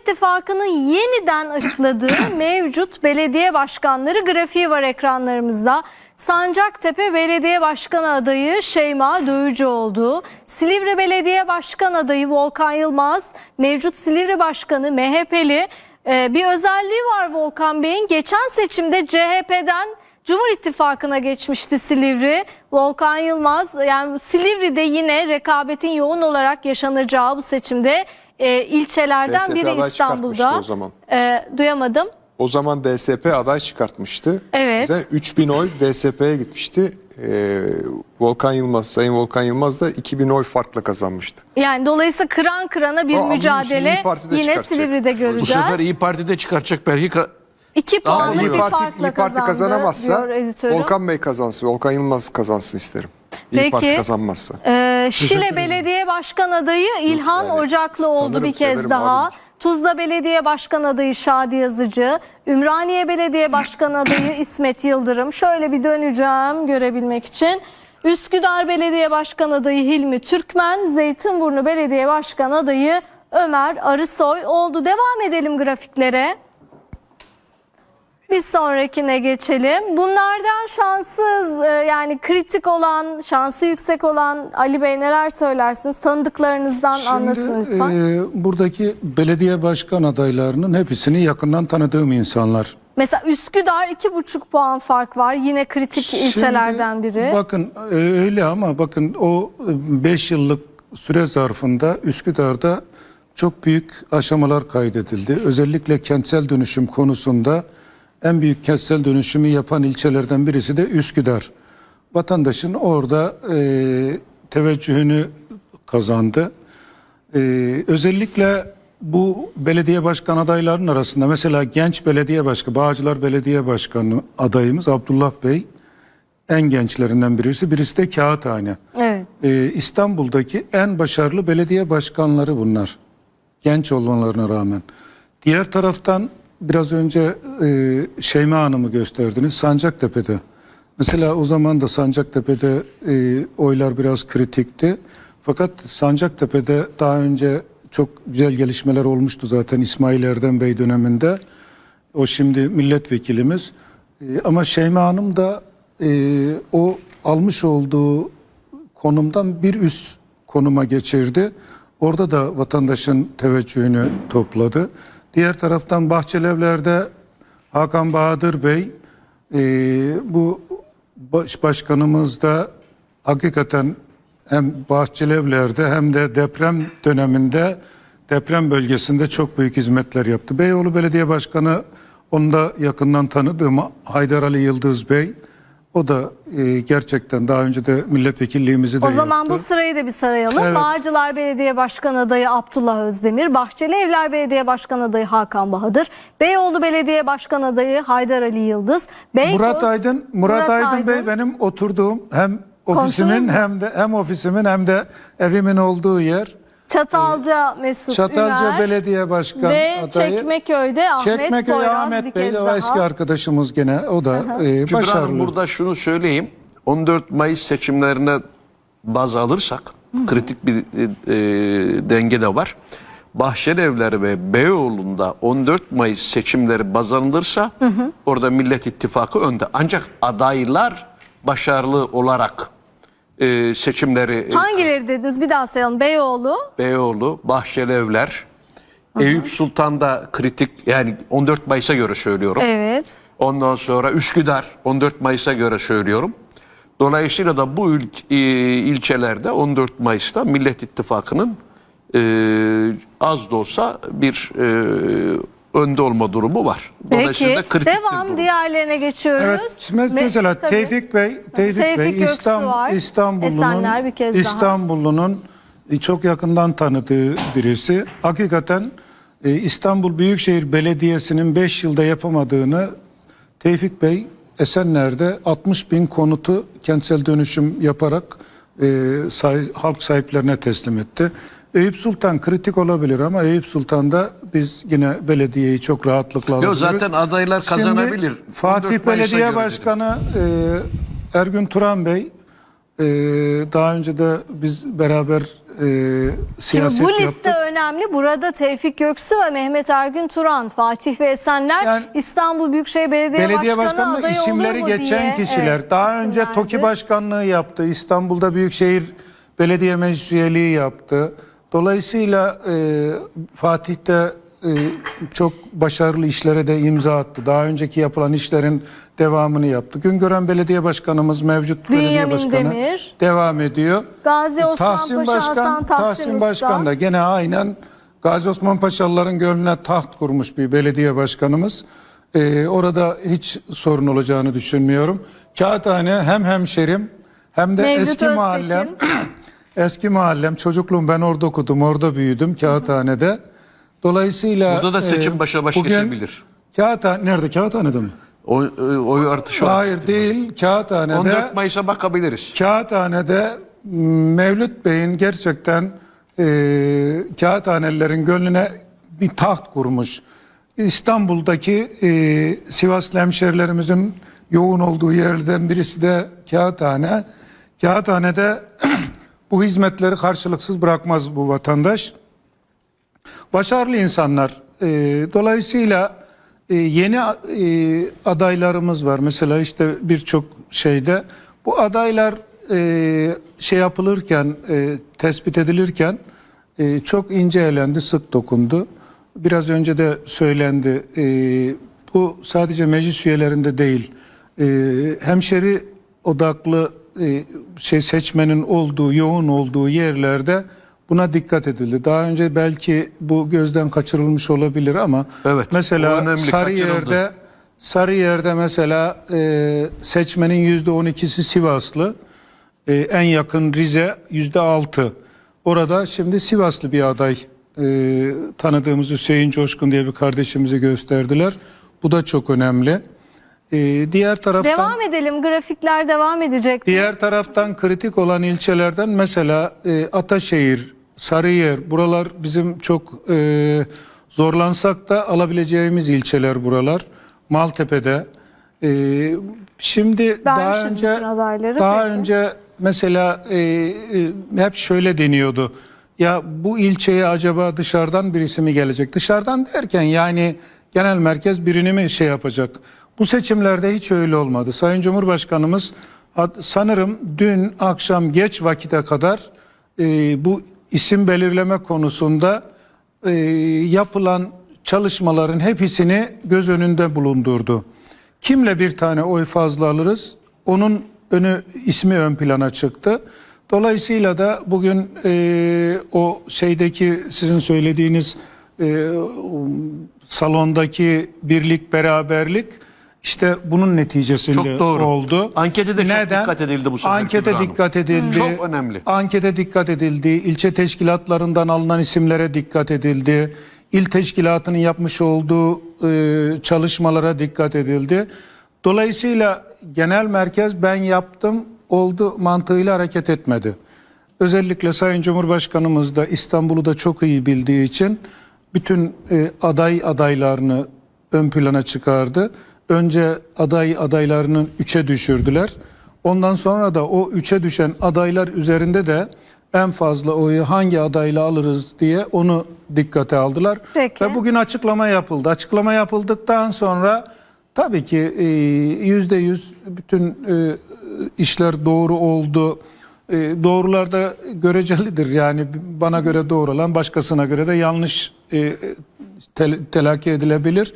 İttifakı'nın yeniden açıkladığı mevcut belediye başkanları grafiği var ekranlarımızda. Sancaktepe Belediye Başkanı adayı Şeyma Dövücüoğlu, Silivri Belediye Başkan adayı Volkan Yılmaz, mevcut Silivri Başkanı MHP'li Ee, bir özelliği var Volkan Bey'in. Geçen seçimde CHP'den Cumhur İttifakı'na geçmişti Silivri. Volkan Yılmaz yani Silivri'de yine rekabetin yoğun olarak yaşanacağı bu seçimde e, ilçelerden DSP biri aday İstanbul'da. çıkartmıştı o zaman. E, duyamadım. O zaman DSP aday çıkartmıştı. Evet. Bize 3000 oy DSP'ye gitmişti. Ee, Volkan Yılmaz, Sayın Volkan Yılmaz da 2000 oy farkla kazanmıştı. Yani dolayısıyla kıran kırana bir O, ama mücadele İYİ yine çıkartacak. Silivri'de Bu göreceğiz. Bu sefer İyi Parti'de çıkaracak belki. ka- İki iyi bir Parti, farkla İYİ Parti kazandı kazanamazsa diyor editörüm. Volkan Bey kazansın, Volkan Yılmaz kazansın isterim. İyi Peki. Parti kazanmazsa. Ee, Şile Belediye Başkan adayı İlhan Yani Ocaklı oldu tanırım, bir kez severim, daha. malum. Tuzla Belediye Başkan adayı Şadi Yazıcı, Ümraniye Belediye Başkan adayı İsmet Yıldırım. Şöyle bir döneceğim görebilmek için. Üsküdar Belediye Başkan adayı Hilmi Türkmen, Zeytinburnu Belediye Başkan adayı Ömer Arısoy oldu. Devam edelim grafiklere. Bir sonrakine geçelim. Bunlardan şanssız e, yani kritik olan, şansı yüksek olan Ali Bey neler söylersiniz? Tanıdıklarınızdan anlatın lütfen. e, buradaki belediye başkan adaylarının hepsini yakından tanıdığım insanlar. Mesela Üsküdar iki buçuk puan fark var. Yine kritik Şimdi ilçelerden biri. Bakın e, öyle ama bakın o 5 yıllık süre zarfında Üsküdar'da çok büyük aşamalar kaydedildi. Özellikle kentsel dönüşüm konusunda en büyük kentsel dönüşümü yapan ilçelerden birisi de Üsküdar. Vatandaşın orada e, teveccühünü kazandı. Ee, özellikle bu belediye başkan adaylarının arasında mesela genç belediye başkanı, Bağcılar Belediye Başkanı adayımız Abdullah Bey en gençlerinden birisi. Birisi de Kağıthane. Evet. Ee, İstanbul'daki en başarılı belediye başkanları bunlar. Genç olmalarına rağmen. Diğer taraftan biraz önce e, Şeyma Hanım'ı gösterdiniz Sancaktepe'de. Mesela o zaman da Sancaktepe'de e, oylar biraz kritikti. Fakat Sancaktepe'de daha önce çok güzel gelişmeler olmuştu zaten İsmail Erdem Bey döneminde. O şimdi milletvekilimiz. E, ama Şeyma Hanım da e, o almış olduğu konumdan bir üst konuma geçirdi. Orada da vatandaşın teveccühünü topladı. Diğer taraftan Bahçelievler'de Hakan Bahadır Bey e, bu baş, başkanımız da hakikaten hem Bahçelievler'de hem de deprem döneminde deprem bölgesinde çok büyük hizmetler yaptı. Beyoğlu Belediye Başkanı onu da yakından tanıdığım Haydar Ali Yıldız Bey. O da e, gerçekten daha önce de milletvekilliğimizi de O zaman yaptı. bu sırayı da bir sarayalım. Evet. Bağcılar Belediye Başkan adayı Abdullah Özdemir, Bahçelievler Belediye Başkan adayı Hakan Bahadır, Beyoğlu Belediye Başkan adayı Haydar Ali Yıldız, Beykoz, Murat Aydın, Murat, Aydın, Bey benim oturduğum hem ofisimin Komşunuz mu? hem de hem ofisimin hem de evimin olduğu yer. Çatalca Mesut Çatalca Üner Belediye Başkan ve adayı. O Ahmet Çekmeköy Poyraz bir Ahmet Bey kez de daha. eski arkadaşımız gene o da e, Kübra Hanım başarılı. burada şunu söyleyeyim. 14 Mayıs seçimlerine baz alırsak kritik bir e, e, denge de var. Bahçelievler ve Beyoğlu'nda 14 Mayıs seçimleri baz alınırsa orada Millet İttifakı önde. Ancak adaylar başarılı olarak e, seçimleri e, Hangileri dediniz? Bir daha sayalım. Beyoğlu, Beyoğlu, Bahçelievler, Eyüp Sultan'da kritik yani 14 Mayıs'a göre söylüyorum. evet. Ondan sonra Üsküdar 14 Mayıs'a göre söylüyorum. Dolayısıyla da bu il, e, ilçelerde 14 Mayıs'ta Millet İttifakı'nın e, az da olsa bir e, önde olma durumu var. Peki. Devam diğerlerine geçiyoruz. Evet, mes- Me- mesela tabii. Tevfik Bey, Tevfik, Tevfik Bey Göksu İstanbul. İstanbul'un. İstanbul'un çok yakından tanıdığı birisi. Hakikaten e, İstanbul Büyükşehir Belediyesi'nin 5 yılda yapamadığını Tevfik Bey Esenler'de 60 bin konutu kentsel dönüşüm yaparak e, say- halk sahiplerine teslim etti. Eyüp Sultan kritik olabilir ama Eyüp Sultan'da biz yine belediyeyi çok rahatlıkla Yok alabiliriz. zaten adaylar Şimdi kazanabilir. Fatih 14 Mayıs'a Belediye göre Başkanı e, Ergün Turan Bey e, daha önce de biz beraber e, siyaset Şimdi bu liste yaptık. önemli. Burada Tevfik Göksu ve Mehmet Ergün Turan, Fatih ve Esenler Yani İstanbul Büyükşehir Belediye, Belediye Başkanı başkanlığı adayı isimleri olur mu geçen diye, kişiler. evet, Daha önce isimlendi. TOKİ başkanlığı yaptı. İstanbul'da Büyükşehir Belediye Meclis üyeliği yaptı. Dolayısıyla e, Fatih'te çok başarılı işlere de imza attı. Daha önceki yapılan işlerin devamını yaptı. Güngören Belediye Başkanımız mevcut belediye Bünyamin başkanı Demir. devam ediyor. Gazi Osman Tahsin Paşa, Başkan, Hasan Tahsin, Tahsin. Başkan da gene aynen Gazi Osman Paşalıların gönlüne taht kurmuş bir belediye başkanımız. Ee, orada hiç sorun olacağını düşünmüyorum. Kağıthane hem hemşerim hem de Mevlüt eski Öztekin. mahallem. eski mahallem çocukluğum ben orada okudum orada büyüdüm Kağıthane'de. Dolayısıyla Burada da seçim e, başa baş bugün geçebilir. Kağıthane, nerede Kağıthane'de mi? Oy, oy artışı. Hayır değil Kağıthane'de. 14 Mayıs'a bakabiliriz. Kağıthane'de Mevlüt Bey'in gerçekten e, kağıthanelilerin gönlüne bir taht kurmuş. İstanbul'daki e, Sivaslı hemşerilerimizin yoğun olduğu yerden birisi de Kağıthane. Kağıthane'de bu hizmetleri karşılıksız bırakmaz bu vatandaş. Başarılı insanlar. E, dolayısıyla e, yeni e, adaylarımız var. Mesela işte birçok şeyde bu adaylar e, şey yapılırken, e, tespit edilirken e, çok ince elendi, sık dokundu. Biraz önce de söylendi. E, bu sadece meclis üyelerinde değil, e, hemşeri odaklı e, şey seçmenin olduğu, yoğun olduğu yerlerde buna dikkat edildi. Daha önce belki bu gözden kaçırılmış olabilir ama Evet, mesela Sarıyer'de. Sarıyer'de mesela e, seçmenin yüzde on ikisi Sivaslı, e, en yakın Rize yüzde altı. Orada şimdi Sivaslı bir aday e, tanıdığımız Hüseyin Coşkun diye bir kardeşimizi gösterdiler. Bu da çok önemli. E, diğer taraftan Devam edelim. Grafikler devam edecek. Diğer taraftan kritik olan ilçelerden mesela e, Ataşehir, Sarıyer buralar bizim çok e, zorlansak da alabileceğimiz ilçeler buralar. Maltepe'de. E, şimdi daha Vermişiz önce daha peki. önce mesela e, e, hep şöyle deniyordu. Ya bu ilçeye acaba dışarıdan birisi mi gelecek? Dışarıdan derken yani genel merkez birini mi şey yapacak? Bu seçimlerde hiç öyle olmadı. Sayın Cumhurbaşkanımız sanırım dün akşam geç vakite kadar e, bu isim belirleme konusunda e, yapılan çalışmaların hepsini göz önünde bulundurdu. Kimle bir tane oy fazla alırız? Onun önü ismi ön plana çıktı. Dolayısıyla da bugün e, o şeydeki sizin söylediğiniz e, salondaki birlik beraberlik işte bunun neticesinde Çok doğru. oldu. Ankete de çok dikkat edildi bu sefer Ankete Kübra dikkat edildi. Çok önemli. Ankete dikkat edildi. İlçe teşkilatlarından alınan isimlere dikkat edildi. İl teşkilatının yapmış olduğu e, çalışmalara dikkat edildi. Dolayısıyla genel merkez ben yaptım oldu mantığıyla hareket etmedi. Özellikle Sayın Cumhurbaşkanımız da İstanbul'u da çok iyi bildiği için bütün e, aday adaylarını ön plana çıkardı. Önce aday adaylarının üçe düşürdüler. Ondan sonra da o üçe düşen adaylar üzerinde de en fazla oyu hangi adayla alırız diye onu dikkate aldılar. Peki. Ve bugün açıklama yapıldı. Açıklama yapıldıktan sonra tabii ki e, yüzde yüz bütün e, işler doğru oldu. E, doğrular da görecelidir yani bana göre doğru olan başkasına göre de yanlış tel- telakki edilebilir.